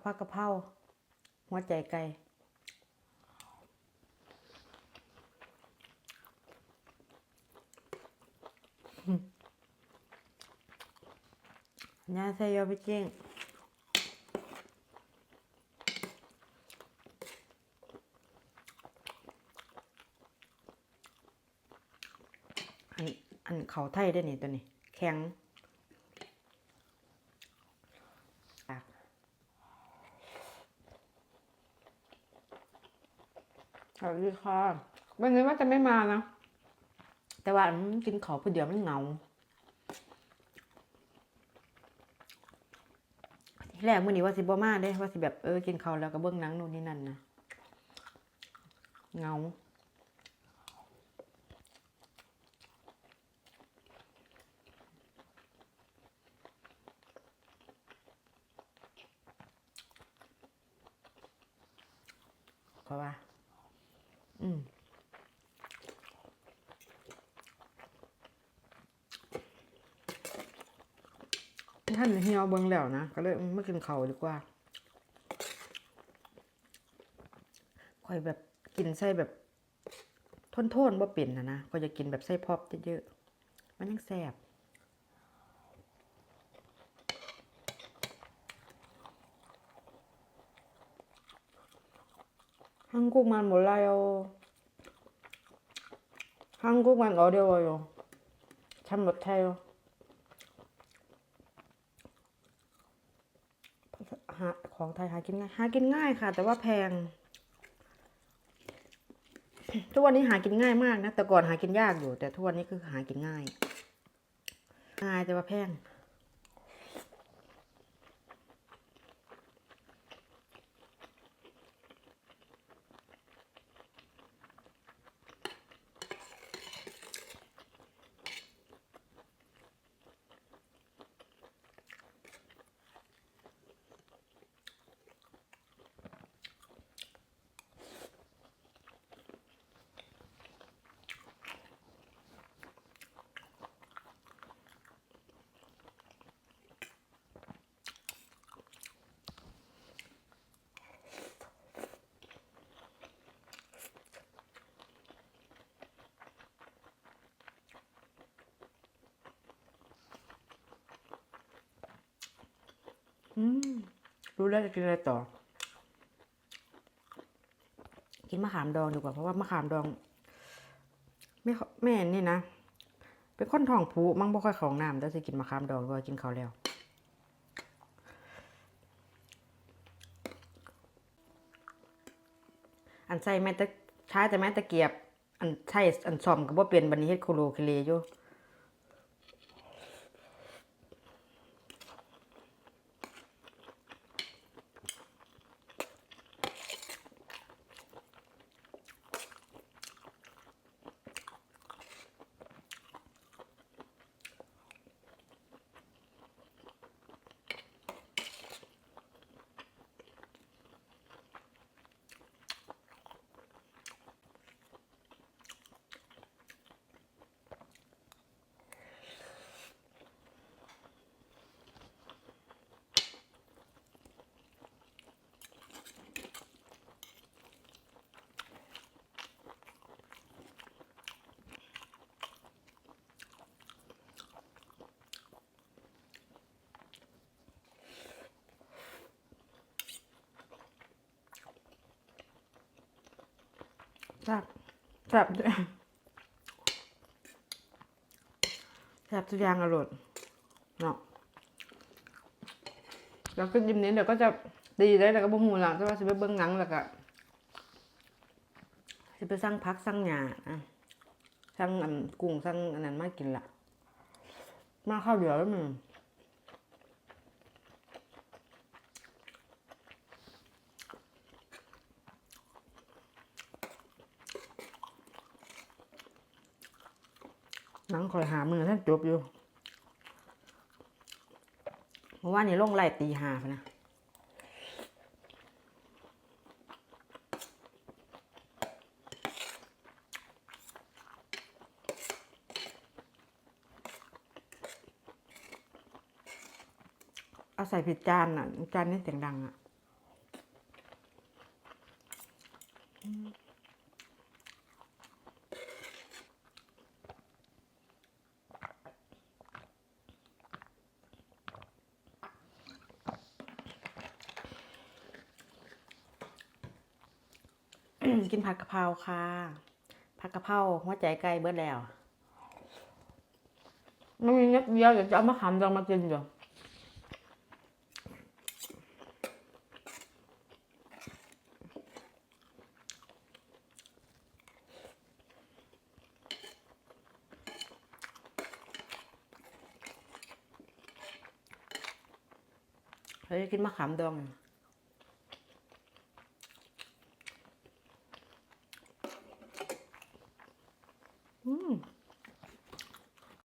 กับผักกะเพราหัวใจไก่ย่าใส่ยอไปเจ้งออันเขาไทยได้นี่ตัวนี้ แข็ง สวัสดีค่ะวันนี้ว่าจะไม่มานะ แต่ว่ามันกินเขาผู้เดียวมันเหงาที่แรกมื้อนี้ว่าสิบ่มาเด้ว่าสิแบบเออกินข้าวแล้วก็เบิ่งหนังนู่นนี่นั่นนะเหงาเพราะว่า อืมท่านเหี่ยวเบิ่งแล้วนะ ก็เลยไม่กินเขาดีกว่าคอยแบบกินไส้แบบทนๆบ่เป็นนะนะก็จะกินแบบไส้พอบเยอะๆมันยังแซ่บ 한국만 몰라요. 한국만 어려워요. 잘 못해요. หาของไทยหากินง่าย หากินง่ายค่ะ แต่ว่าแพง ทุกวันนี้หากินง่ายมากนะ แต่ก่อนหากินยากอยู่ แต่ทุกวันนี้คือหากินง่าย ง่ายแต่ว่าแพง อืมรู้แล้วจะกินอะไรต่อ กินมะขามดองดีกว่าเพราะว่ามะขามดองไม่ค่อยแม่นี่นะเป็นคนท้องผูมั่งบ่ค่อยของน้ำแต่สิกินมะขามดองก็กินเขาวแล้วอันใส่แม่ตะใช้แต่แม่ตะเกียบ อันใช่อันซ่อมก็บ่เป็นบัดนี้เฮ็ดโคโลเคเลอยู่ ซ่บแซ่บด้วยแซ่บทุกอย่างอร่อยเนาะแล้วก็ยิ้มนี้เดี๋ยวก็จะดีได้แล้วก็บ่หูหลังแต่ว่าสิไปเบิ่งหนังแล้วก็สิไปสั่งพักสั่งหญ้าอะสั่งอันกุ้งสั่งอันนั้นมากินละมาข้าวเดียวแล้วมึง นังคอยหามือท่านจบอยู่เพราะว่านนี้ลงไล่ตีหานะเอาใส่ผิดจานอะ จานนี้เสียงดังอะ กินผัดกะเพราค่ะ ผัดกะเพราหัวใจไก่เบิดแล้วมันมีนักเดียวเดี๋ยวจะเอามะขามดองมากินอยู่เฮ้ยกินมะขามดอง